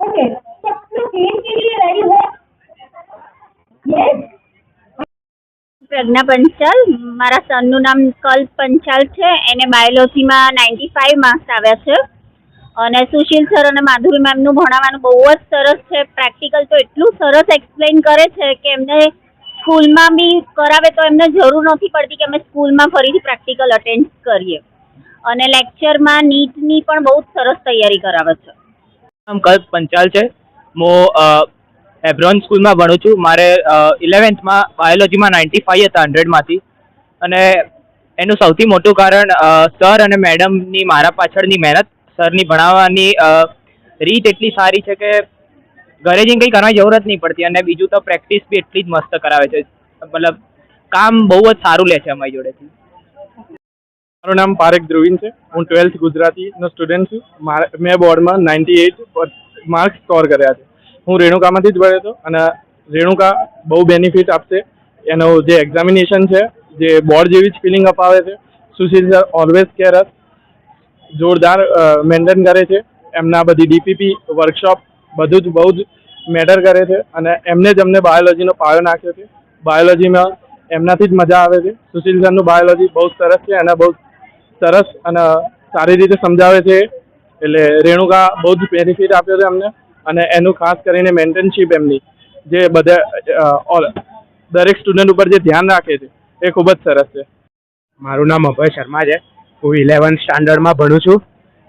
Okay, so आप लोग game के लिए रेडी हो? Yes? પ્રજ્ઞા પંચાલ મારા સનનું નામ કલ્પ પંચાલ છે એને બાયોલોજીમાં નાઇન્ટી ફાઇવ માર્ક્સ આવ્યા છે અને સુશીલ સર અને માધુરી મેમનું ભણાવવાનું બહુ જ સરસ છે. પ્રેક્ટિકલ તો એટલું સરસ એક્સપ્લેન કરે છે કે એમને સ્કૂલમાં બી કરાવે તો એમને જરૂર નથી પડતી કે અમે સ્કૂલમાં ફરીથી પ્રેક્ટિકલ અટેન્ડ કરીએ. અને લેક્ચરમાં નીટની પણ બહુ જ સરસ તૈયારી કરાવે છે. નામ કલ્પ પંચાલ છે. હું એબ્રોન સ્કૂલમાં ભણું છું. મારે ઇલેવન્થમાં બાયોલોજીમાં નાઇન્ટી ફાઈવ હતા હંડ્રેડમાંથી અને એનું સૌથી મોટું કારણ સર અને મેડમની મારા પાછળની મહેનત સરની ભણાવવાની રીત એટલી સારી છે કે ઘરે જઈને કંઈ કરવાની જરૂરત નહીં પડતી અને બીજું તો પ્રેક્ટિસ બી એટલી જ મસ્ત કરાવે છે. મતલબ કામ બહુ જ સારું લે છે અમારી જોડેથી. મારું નામ પારેખ ધ્રુવીન છે. હું ટ્વેલ્થ ગુજરાતીનો સ્ટુડન્ટ છું. મેં બોર્ડમાં નાઇન્ટી એઇટ માર્ક્સ સ્કોર કર્યા છે. હું રેણુકામાંથી જ ભણ્યો હતો અને રેણુકા બહુ બેનિફિટ આપશે. એનું જે એક્ઝામિનેશન છે, જે બોર્ડ જેવી જ ફિલિંગ અપાવે છે. Sushil sir always care us જોરદાર મેન્ટેન કરે છે. એમના બધી ડીપીપી, વર્કશોપ, બધું જ, બહુ જ મેટર કરે છે અને એમને જ અમને બાયોલોજીનો પાયો નાખ્યો છે. બાયોલોજીમાં એમનાથી જ મજા આવે છે. સુશીલ સરનું બાયોલોજી બહુ સરસ છે અને બહુ સરસ અને સારી રીતે સમજાવે છે. એટલે રેણુકા બહુ જ બેનિફિટ આપ્યો છે અમને અને એનું ખાસ કરીને મેન્ટેનશીપ એમની, જે બધા ઓલ- દરેક સ્ટુડન્ટ ઉપર જે ધ્યાન રાખે છે, એ ખૂબ જ સરસ છે. મારું નામ અભય શર્મા છે. હું ઇલેવન્થ સ્ટાન્ડર્ડમાં ભણું છું.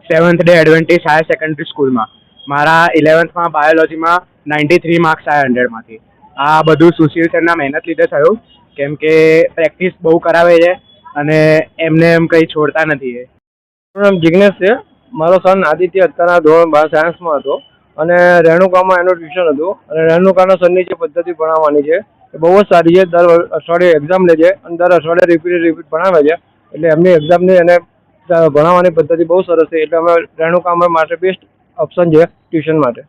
Seventh day Adventist higher secondary સ્કૂલમાં મારા ઇલેવન્થમાં બાયોલોજીમાં નાઇન્ટી થ્રી માર્ક્સ આવ્યા હંડ્રેડમાંથી આ બધું સુશીલ સરના મહેનત લીધે થયું. કેમ કે પ્રેક્ટિસ બહુ કરાવે છે અને એમને એમ કંઈ છોડતા નથી એ. મારું નામ જિગ્નેશ છે. મારો સન આદિત્ય અત્યારના ધોરણ બાર સાયન્સમાં હતો અને રેણુકામાં એનું ટ્યુશન હતું અને રેણુકાના સરની જે પદ્ધતિ ભણાવવાની છે એ બહુ જ સારી છે. દર અઠવાડિયે એક્ઝામ લે છે અને દર અઠવાડિયે રિપીટ રિપીટ ભણાવે છે. એટલે એમની એક્ઝામની અને ભણાવવાની પદ્ધતિ બહુ સરસ છે. એટલે અમે રેણુકા અમારા માટે બેસ્ટ ઓપ્શન છે ટ્યુશન માટે.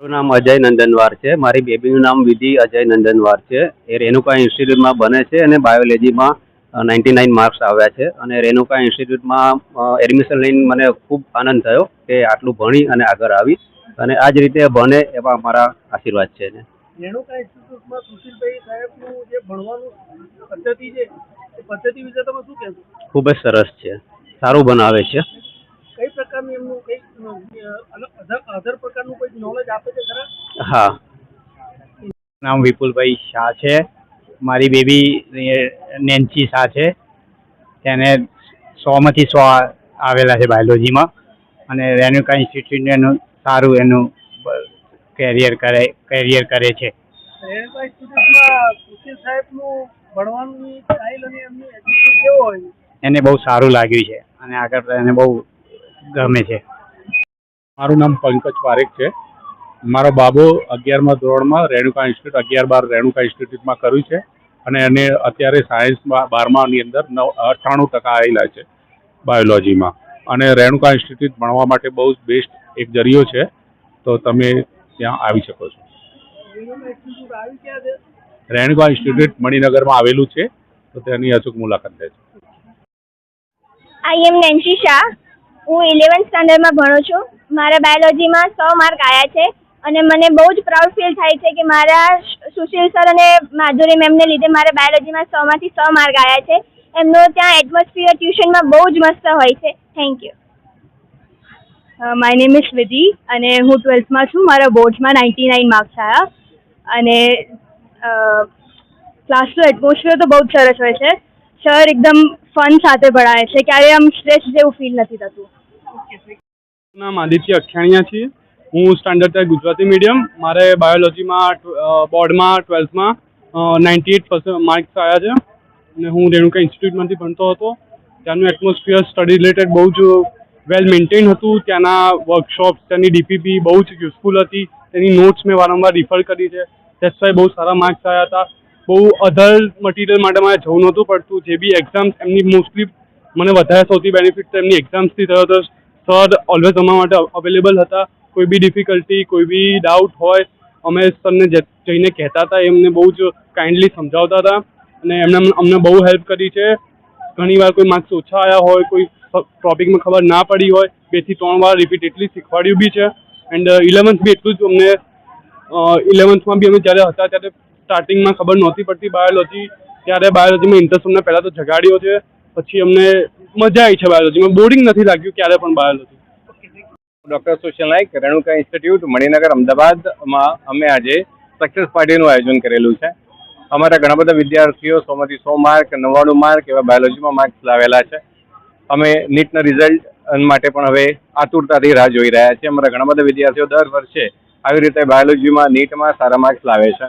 મારું નામ અજય નંદનવાર છે. મારી બેબીનું નામ વિધિ અજય નંદનવાર છે. એ રેણુકા ઇન્સ્ટિટ્યૂટમાં બને છે અને બાયોલોજીમાં નાઇન્ટી નાઇન માર્ક્સ આવ્યા છે. અને રેણુકા ઇન્સ્ટિટ્યૂટમાં એડમિશન લઈને મને ખૂબ આનંદ થયો કે આટલું ભણી અને આગળ આવી. અને આ જ રીતે ભણે એવા અમારા આશીર્વાદ છે રેણુકા ઇન્સ્ટિટ્યૂટમાં સુશીલભાઈ સાહેબનું જે ભણવાનું પદ્ધતિ છે પદ્ધતિ વિશે તમે શું કહેશો? ખૂબ જ સરસ છે. સારું બનાવે છે. કઈ પ્રકારનું એમનું કઈ અધર પ્રકારનું કોઈ નોલેજ આપે છે ખરા? હા. નામ વિપુલભાઈ શાહ છે. મારી બેબી નેન્સી શાહ છે. તેને સોમાંથી સો આવેલા છે બાયોલોજીમાં. અને રેણુકા ઇન્સ્ટિટ્યૂટ એનું સારું એનું કેરિયર કરે કેરિયર કરે છે. રેણુકા ઇન્સ્ટિટ્યૂટમાં સુશીલ સાહેબનું ભણવાનું સ્ટાઇલ અને એમની એટીટ્યુડ કેવો હોય? એને બહુ સારું લાગ્યું છે અને આગળ એને બહુ ગમે છે. મારું નામ પંકજ પારેખ છે. મારો બાબો અગિયારમાં ધોરણમાં રેણુકા ઇન્સ્ટિટ્યૂટ અગિયાર બાર રેણુકા ઇન્સ્ટિટ્યૂટમાં કર્યું છે અને એને અત્યારે સાયન્સમાં બારમાની અંદર નવ અઠ્ઠાણું ટકા આવેલા છે બાયોલોજીમાં અને રેણુકા ઇન્સ્ટિટ્યૂટ ભણવા માટે બહુ જ બેસ્ટ એક જરિયો છે. તો તમે ત્યાં આવી શકો છો. રેણુકા ઇન્સ્ટિટ્યૂટ છે મણિનગરમાં આવેલું છે. તો તેની અચૂક મુલાકાત લેજો આઈ એમ નેન્સી શાહ. હું ઇલેવન્થ સ્ટાન્ડર્ડમાં ભણું છું. મારા બાયોલોજીમાં સો માર્ક આવ્યા છે અને મને બહુ જ પ્રાઉડ ફીલ થાય છે કે મારા સુશીલ સર અને માધુરી મેમને લીધે મારા બાયોલોજીમાં સોમાંથી સો માર્ક આવ્યા છે. એમનો ત્યાં એટમોસ્ફિયર ટ્યુશનમાં બહુ જ મસ્ત હોય છે. Thank you my name is Vidhi અને હું ટ્વેલ્થમાં છું. મારા બોર્ડ્સમાં નાઇન્ટી નાઇન માર્ક્સ આવ્યા અને ક્લાસનું એટમોસ્ફિયર તો બહુ જ સરસ હોય છે. સર એકદમ ફન સાથે ભણાવે છે. ક્યારેય આમ સ્ટ્રેસ જેવું ફીલ નથી થતું. નામ આદિત્ય અઠ્યાણીયા છીએ હું સ્ટાન્ડર્ડ છે ગુજરાતી મીડિયમ મારે બાયોલોજીમાં બોર્ડમાં ટ્વેલ્થમાં નાઇન્ટી એટ પર્સન્ટ માર્ક્સ આવ્યા છે. અને હું રેણુકા ઇન્સ્ટિટ્યૂટમાંથી ભણતો હતો. ત્યાંનું એટમોસ્ફિયર સ્ટડી રિલેટેડ બહુ જ વેલ મેન્ટેન હતું. ત્યાંના વર્કશોપ ત્યાંની ડીપીપી બહુ જ યુઝફુલ હતી. તેની નોટ્સ મેં વારંવાર રિફર કરી છે. વાય બહુ સારા માર્ક્સ આવ્યા હતા. બહુ અધર મટીરિયલ માટે મારે જવું નહોતું પડતું. જે બી એક્ઝામ્સ એમની મોસ્ટલી મને વધારે સૌથી બેનિફિટ તો એમની એક્ઝામ્સથી થયો હતો સર ઓલવેઝ અમારા માટે અવેલેબલ હતા. કોઈ બી ડિફિકલ્ટી કોઈ બી ડાઉટ હોય, અમે સરને જઈને કહેતા હતા એમને બહુ જ કાઇન્ડલી સમજાવતા હતા. અને એમને અમને- બહુ હેલ્પ કરી છે. ઘણી વાર કોઈ માર્ક્સ ઓછા આવ્યા હોય, કોઈ ટોપિકમાં ખબર ના પડી હોય બેથી ત્રણ વાર રિપીટેડલી શીખવાડ્યું બી છે. એન્ડ ઇલેવન્થ બી એટલું જ અમને ઇલેવન્થમાં બી અમે જ્યારે હતા ત્યારે સ્ટાર્ટિંગમાં ખબર નહોતી પડતી બાયોલોજી ત્યારે બાયોલોજીમાં ઇન્ટરેસ્ટ અમને પહેલાં તો જગાડ્યો છે, પછી અમને મજા આવી છે બાયોલોજીમાં બોરિંગ નથી લાગ્યું ક્યારે પણ biology doctor Sushil Nayak Renuka institute Maninagar અમદાવાદમાં અમે આજે સક્સેસ પાર્ટીનું આયોજન કરેલું છે. અમારા ઘણા બધા વિદ્યાર્થીઓ, સોમાંથી સો માર્ક નવ્વાણું માર્ક એવા બાયોલોજીમાં માર્ક્સ લાવેલા છે. અમે નીટના રિઝલ્ટ માટે પણ હવે આતુરતાથી રાહ જોઈ રહ્યા છે અમારા ઘણા બધા વિદ્યાર્થીઓ દર વર્ષે આવી રીતે બાયોલોજીમાં, નીટમાં સારા માર્ક્સ લાવે છે.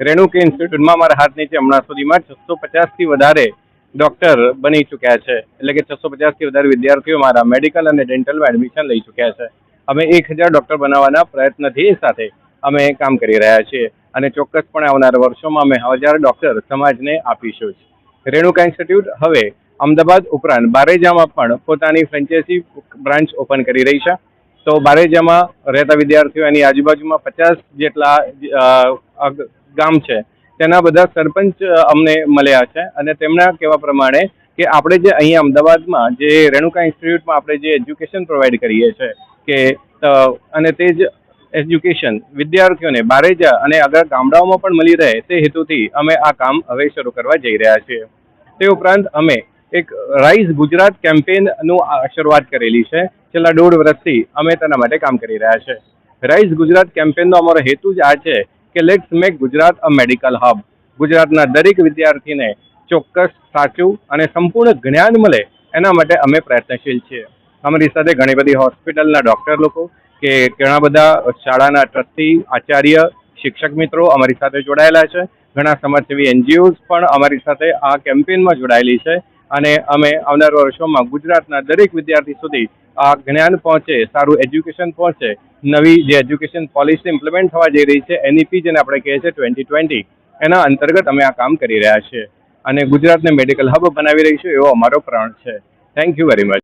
રેણુકી ઇન્સ્ટિટ્યૂટમાં મારા હાથ નીચે હમણાં સુધીમાં છસો પચાસથી વધારે ડૉક્ટર બની ચૂક્યા છે. એટલે કે છસો પચાસથી વધારે વિદ્યાર્થીઓ મારા મેડિકલ અને ડેન્ટલમાં એડમિશન લઈ ચૂક્યા છે. અમે એક હજાર ડૉક્ટર બનાવવાના પ્રયત્નથી સાથે અમે કામ કરી રહ્યા છીએ અને ચોક્કસપણે આવનારા વર્ષોમાં અમે હજાર ડૉક્ટર સમાજને આપીશું જ. રેણુકા ઇન્સ્ટિટ્યૂટ હવે અમદાવાદ ઉપરાંત બારેજામાં પણ પોતાની ફ્રેન્ચાઇઝી બ્રાન્ચ ઓપન કરી રહી છે. તો બારેજામાં રહેતા વિદ્યાર્થીઓ એની આજુબાજુમાં પચાસ જેટલા ગામ છે. તેના બધા સરપંચ અમને મળ્યા છે અને તેમના કહેવા પ્રમાણે કે આપણે જે અહીંયા અમદાવાદમાં જે રેણુકા ઇન્સ્ટિટ્યૂટમાં આપણે જે એજ્યુકેશન પ્રોવાઈડ કરીએ છીએ કે અને તે જ એજ્યુકેશન વિદ્યાર્થીઓને બારેજા અને આગળ ગામડાઓમાં પણ મળી રહે તે હેતુથી અમે આ કામ હવે શરૂ કરવા જઈ રહ્યા છીએ. તે ઉપરાંત અમે એક રાઈઝ ગુજરાત કેમ્પેનનું શરૂઆત કરેલી છે. છેલ્લા દોઢ વર્ષથી અમે તેના માટે કામ કરી રહ્યા છે. રાઈઝ ગુજરાત કેમ્પેનનો અમારો હેતુ જ આ છે કે let's make Gujarat a medical hub ગુજરાતના દરેક વિદ્યાર્થીને ચોક્કસ સાચું અને સંપૂર્ણ જ્ઞાન મળે એના માટે અમે પ્રયત્નશીલ છીએ. અમારી સાથે ઘણી બધી હોસ્પિટલના ડૉક્ટર લોકો કે ઘણા બધા શાળાના ટ્રસ્ટી આચાર્ય, શિક્ષક મિત્રો અમારી સાથે જોડાયેલા છે. ઘણા સમાજસેવી એનજીઓઝ પણ અમારી સાથે આ કેમ્પેનમાં જોડાયેલી છે. અને અમે આવનારા વર્ષોમાં ગુજરાતના દરેક વિદ્યાર્થી સુધી આ જ્ઞાન પહોંચે, સારું એજ્યુકેશન પહોંચે, નવી જે એજ્યુકેશન પોલિસી ઇમ્પ્લિમેન્ટ થવા જઈ રહી છે એનઈપી જેને આપણે કહીએ છીએ ટ્વેન્ટી ટ્વેન્ટી એના અંતર્ગત અમે આ કામ કરી રહ્યા છીએ. અને ગુજરાતને મેડિકલ હબ બનાવી રહીશું એવો અમારો પ્રણ છે. Thank you very much